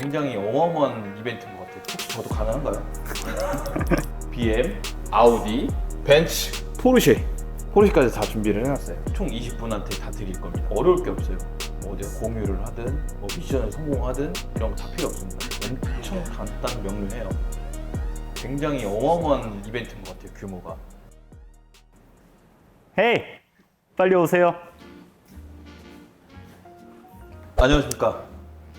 굉장히 어마어마한 이벤트인 것 같아요. 혹시 저도 가능한가요? BM, 아우디, 벤츠, 포르쉐. 포르쉐까지 다 준비를 해놨어요. 총 20분한테 다 드릴 겁니다. 어려울 게 없어요. 뭐 어디 공유를 하든, 뭐 미션을 성공하든 이런 거 다 필요 없습니다. 엄청 간단 명료해요. 굉장히 어마어마한 이벤트인 것 같아요. 규모가. 헤이! 빨리 오세요. 안녕하십니까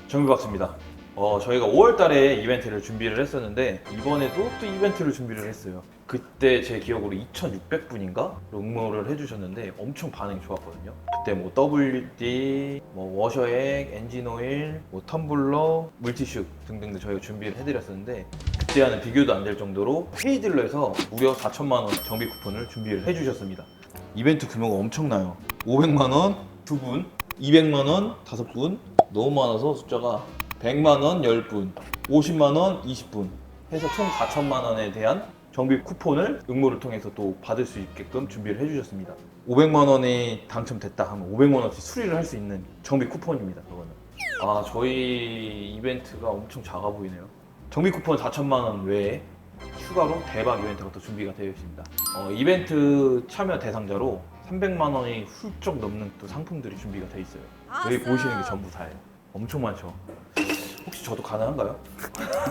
정규 박스입니다 어, 저희가 5월 달에 이벤트를 준비를 했었는데 이번에도 또 이벤트를 준비를 했어요. 그때 제 기억으로 2,600분인가? 응모를 해주셨는데 엄청 반응이 좋았거든요. 그때 뭐 WD, 뭐 워셔액, 엔진오일, 뭐 텀블러, 물티슈 등등 저희가 준비를 해드렸었는데 그때와는 비교도 안 될 정도로 페이딜러에서 무려 4천만 원 정비 쿠폰을 준비를 해주셨습니다. 이벤트 규모가 엄청나요. 500만 원 두 분, 200만 원 다섯 분, 너무 많아서 숫자가 100만 원 10분, 50만 원 20분 해서 총 4천만 원에 대한 정비 쿠폰을 응모를 통해서 또 받을 수 있게끔 준비를 해주셨습니다. 500만 원이 당첨됐다 하면 500만 원씩 수리를 할 수 있는 정비 쿠폰입니다. 그거는. 아 저희 이벤트가 엄청 작아 보이네요. 정비 쿠폰 4천만 원 외에 추가로 대박 이벤트가 또 준비가 되어 있습니다. 어, 이벤트 참여 대상자로 300만 원이 훌쩍 넘는 또 상품들이 준비가 되어 있어요. 여기 보이시는 게 전부 다예요. 엄청 많죠. 혹시 저도 가능한가요?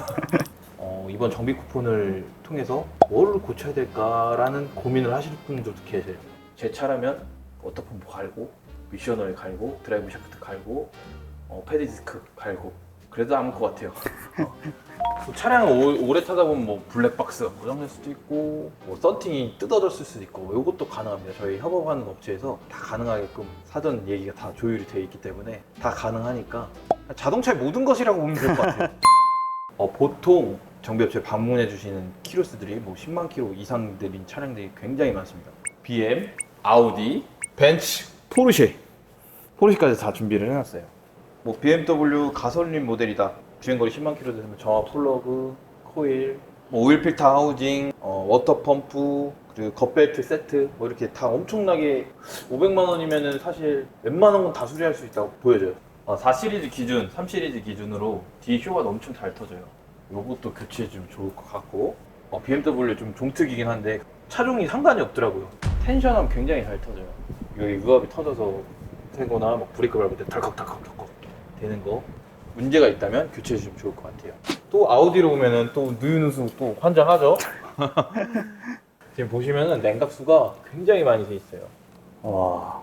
어, 이번 정비 쿠폰을 통해서 뭘 고쳐야 될까라는 고민을 하시는 분들도 계세요. 제 차라면 워터펌프 갈고, 미션 오일 갈고, 드라이브 샤프트 갈고, 어, 패드 디스크 갈고. 그래도 남을 것 같아요. 어. 또 차량 오, 오래 타다 보면 뭐 블랙박스가 고장날 수도 있고 뭐 썬팅이 뜯어졌을 수도 있고 이것도 가능합니다. 저희 협업하는 업체에서 다 가능하게끔 사전 얘기가 다 조율이 되어 있기 때문에 다 가능하니까 자동차의 모든 것이라고 보면 될 것 같아요. 어, 보통 정비업체 방문해 주시는 키로수들이 뭐 10만 키로 이상 들인 차량들이 굉장히 많습니다. BM, 아우디, 벤츠, 포르쉐. 포르쉐까지 다 준비를 해놨어요. 뭐 BMW 가솔린 모델이다. 주행거리 10만 킬로 되면 정화 플러그, 코일, 뭐 오일 필터 하우징, 어, 워터 펌프, 그리고 겉벨트 세트 뭐 이렇게 다 엄청나게 500만 원이면은 사실 웬만한 건 다 수리할 수 있다고 보여져요. 어, 4 시리즈 기준, 3 시리즈 기준으로 뒤 쇼가 엄청 잘 터져요. 요것도 교체해 주면 좋을 것 같고 어, BMW 좀 종특이긴 한데 차종이 상관이 없더라고요. 텐션하면 굉장히 잘 터져요. 여기 유압이 터져서 되거나 막 브레이크 밟을 때 덜컥덜컥 덜컥 되는 거 문제가 있다면 교체해 주시면 좋을 것 같아요. 또 아우디로 오면은 또 누유누수 또 환장하죠. 지금 보시면은 냉각수가 굉장히 많이 돼 있어요. 와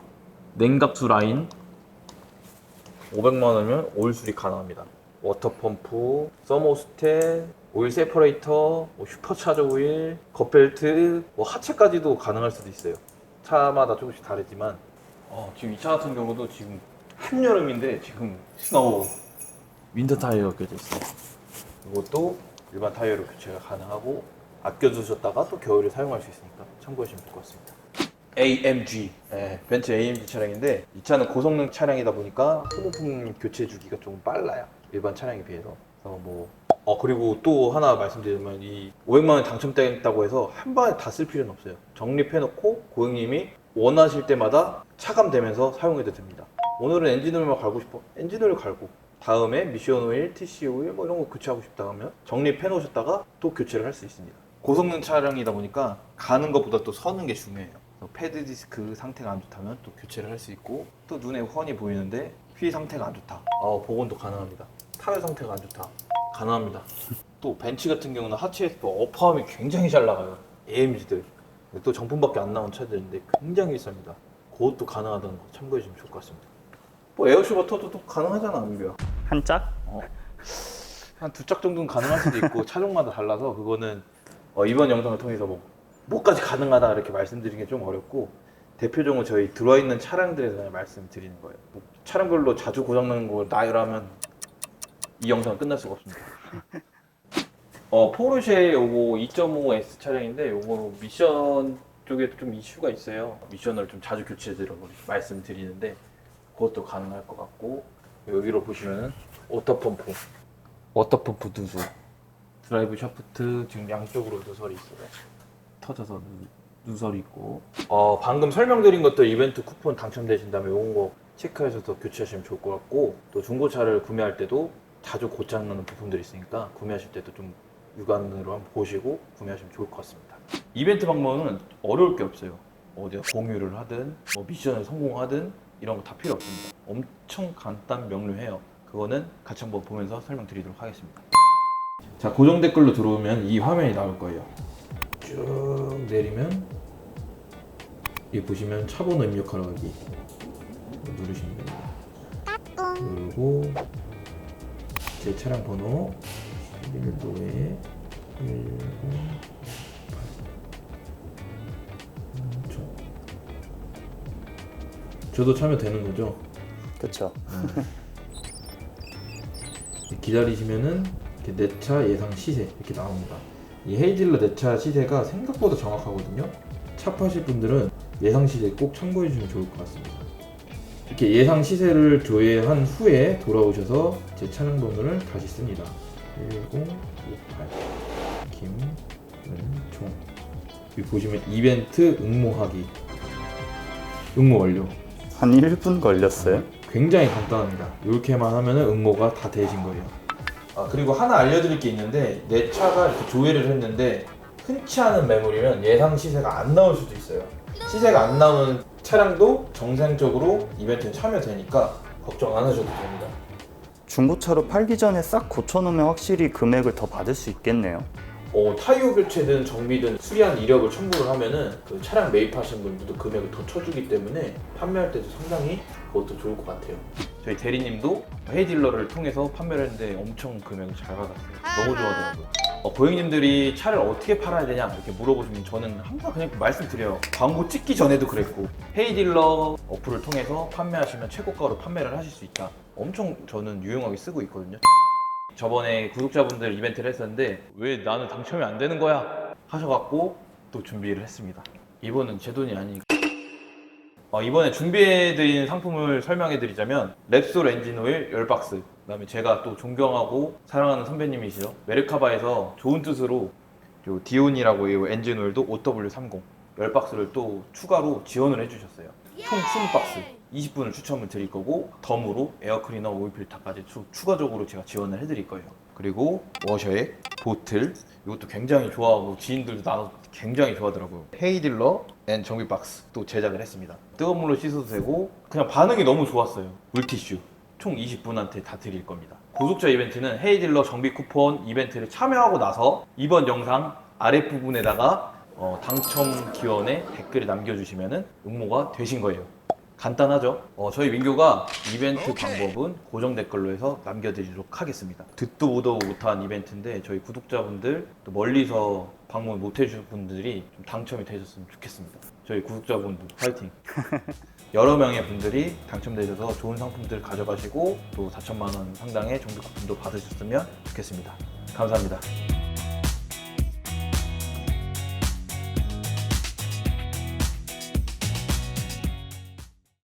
냉각수 라인 500만 원이면 오일 수리 가능합니다. 워터펌프, 서모스테, 오일 세퍼레이터, 뭐 슈퍼차저 오일, 겉벨트, 뭐 하체까지도 가능할 수도 있어요. 차마다 조금씩 다르지만 어, 지금 이 차 같은 경우도 지금 한여름인데 지금 스노우 윈터 타이어가 껴져 있어요. 이것도 일반 타이어로 교체가 가능하고 아껴두셨다가 또 겨울에 사용할 수 있으니까 참고하시면 될 것 같습니다. AMG, 네, 벤츠 AMG 차량인데 이 차는 고성능 차량이다 보니까 소모품 교체 주기가 조금 빨라요. 일반 차량에 비해서. 그래서 뭐, 어 그리고 또 하나 말씀드리면 이 500만 원 당첨됐다고 해서 한 방에 다 쓸 필요는 없어요. 적립해놓고 고객님이 원하실 때마다 차감되면서 사용해도 됩니다. 오늘은 엔진오일만 갈고 싶어. 엔진오일 갈고. 다음에 미션 오일, TC 오일 뭐 이런 거 교체하고 싶다 하면 적립해 놓으셨다가 또 교체를 할 수 있습니다. 고성능 차량이다 보니까 가는 것보다 또 서는 게 중요해요. 그래서 패드 디스크 상태가 안 좋다면 또 교체를 할 수 있고 또 눈에 훤히 보이는데 휠 상태가 안 좋다. 어, 복원도 가능합니다. 타이어 상태가 안 좋다. 가능합니다. 또 벤츠 같은 경우는 하체에서 또 어퍼함이 굉장히 잘 나가요. AMG들. 또 정품밖에 안 나온 차들인데 굉장히 비쌉니다. 그것도 가능하다는 거 참고해 주시면 좋을 것 같습니다. 뭐 에어쇼버 터도 또 가능하잖아, 민규야. 한 짝? 한두 짝 정도는 가능할 수도 있고 차종마다 달라서 그거는 어, 이번 영상을 통해서 뭐 뭐까지 가능하다 이렇게 말씀드리는 게좀 어렵고 대표적으로 저희 들어있는 차량들에 대해 말씀드리는 거예요. 뭐 차량별로 자주 고장나는 걸 나열하면 이 영상은 끝날 수가 없습니다. 어 포르쉐 요거 2.5S 차량인데 요거 미션 쪽에도 좀 이슈가 있어요. 미션을 좀 자주 교체해드려 말씀드리는데 그것도 가능할 것 같고 여기로 보시면은 워터펌프 워터펌프 누수 드라이브 샤프트 지금 양쪽으로 누설이 있어요 터져서 누, 누설이 있고 어, 방금 설명드린 것들 이벤트 쿠폰 당첨되신다면 이런 거 체크하셔서 교체하시면 좋을 것 같고 또 중고차를 구매할 때도 자주 고장나는 부품들이 있으니까 구매하실 때도 좀 육안으로 한번 보시고 구매하시면 좋을 것 같습니다. 이벤트 방법은 어려울 게 없어요. 어디 공유를 하든 뭐 미션을 성공하든 이런 거 다 필요 없습니다. 엄청 간단 명료해요. 그거는 같이 한번 보면서 설명드리도록 하겠습니다. 자 고정 댓글로 들어오면 이 화면이 나올 거예요. 쭉 내리면 여기 보시면 차번호 입력하러 가기 누르시면 됩니다. 그리고 제 차량 번호 11도에 108 저도 참여되는 거죠? 그렇죠. 기다리시면은 이렇게 내차 예상 시세 이렇게 나옵니다. 이 헤이딜러 내차 시세가 생각보다 정확하거든요. 차 파실 분들은 예상 시세 꼭 참고해 주시면 좋을 것 같습니다. 이렇게 예상 시세를 조회한 후에 돌아오셔서 제 차량 번호를 다시 씁니다. 1058 김은총 여기 보시면 이벤트 응모하기 응모 완료 한 1분 걸렸어요. 굉장히 간단합니다. 이렇게만 하면은 응모가 다 되신 거예요. 아 그리고 하나 알려드릴 게 있는데 내 차가 이렇게 조회를 했는데 흔치 않은 매물이면 예상 시세가 안 나올 수도 있어요. 시세가 안 나오는 차량도 정상적으로 이벤트에 참여되니까 걱정 안 하셔도 됩니다. 중고차로 팔기 전에 싹 고쳐놓으면 확실히 금액을 더 받을 수 있겠네요. 어, 타이어 교체든 정비든 수리한 이력을 첨부를 하면은 그 차량 매입하신 분들도 금액을 더 쳐주기 때문에 판매할 때도 상당히 그것도 좋을 것 같아요. 저희 대리님도 헤이딜러를 통해서 판매를 했는데 엄청 금액을 잘 받았어요. 너무 좋아하더라고요. 어, 고객님들이 차를 어떻게 팔아야 되냐 이렇게 물어보시면 저는 항상 그냥 말씀드려요. 광고 찍기 전에도 그랬고 헤이딜러 어플을 통해서 판매하시면 최고가로 판매를 하실 수 있다. 엄청 저는 유용하게 쓰고 있거든요. 저번에 구독자분들 이벤트를 했었는데 왜 나는 당첨이 안 되는 거야? 하셔갖고 또 준비를 했습니다. 이번은 제 돈이 아니니까. 어, 이번에 준비해드린 상품을 설명해드리자면 랩솔 엔진 오일 10박스. 그 다음에 제가 또 존경하고 사랑하는 선배님이시죠. 메르카바에서 좋은 뜻으로 요 디온이라고 이 엔진 오일도 OW30 10박스를 또 추가로 지원을 해주셨어요. 총 20박스 20분을 추첨을 드릴 거고 덤으로 에어클리너 오일필터까지 추, 추가적으로 제가 지원을 해드릴 거예요. 그리고 워셔액 보틀 이것도 굉장히 좋아하고 지인들도 나눠 굉장히 좋아하더라고요. 헤이딜러 앤 정비 박스 또 제작을 했습니다. 뜨거운 물로 씻어도 되고 그냥 반응이 너무 좋았어요. 물티슈 총 20분한테 다 드릴 겁니다. 고속자 이벤트는 헤이딜러 정비 쿠폰 이벤트를 참여하고 나서 이번 영상 아랫부분에다가 어, 당첨 기원에 댓글을 남겨주시면 응모가 되신 거예요 간단하죠? 어, 저희 민규가 이벤트 방법은 고정 댓글로 해서 남겨드리도록 하겠습니다. 듣도 보도 못한 이벤트인데 저희 구독자분들 또 멀리서 방문 못 해주신 분들이 좀 당첨이 되셨으면 좋겠습니다. 저희 구독자분들 파이팅! 여러 명의 분들이 당첨되셔서 좋은 상품들 가져가시고 또 4천만 원 상당의 정비 쿠폰도 받으셨으면 좋겠습니다. 감사합니다.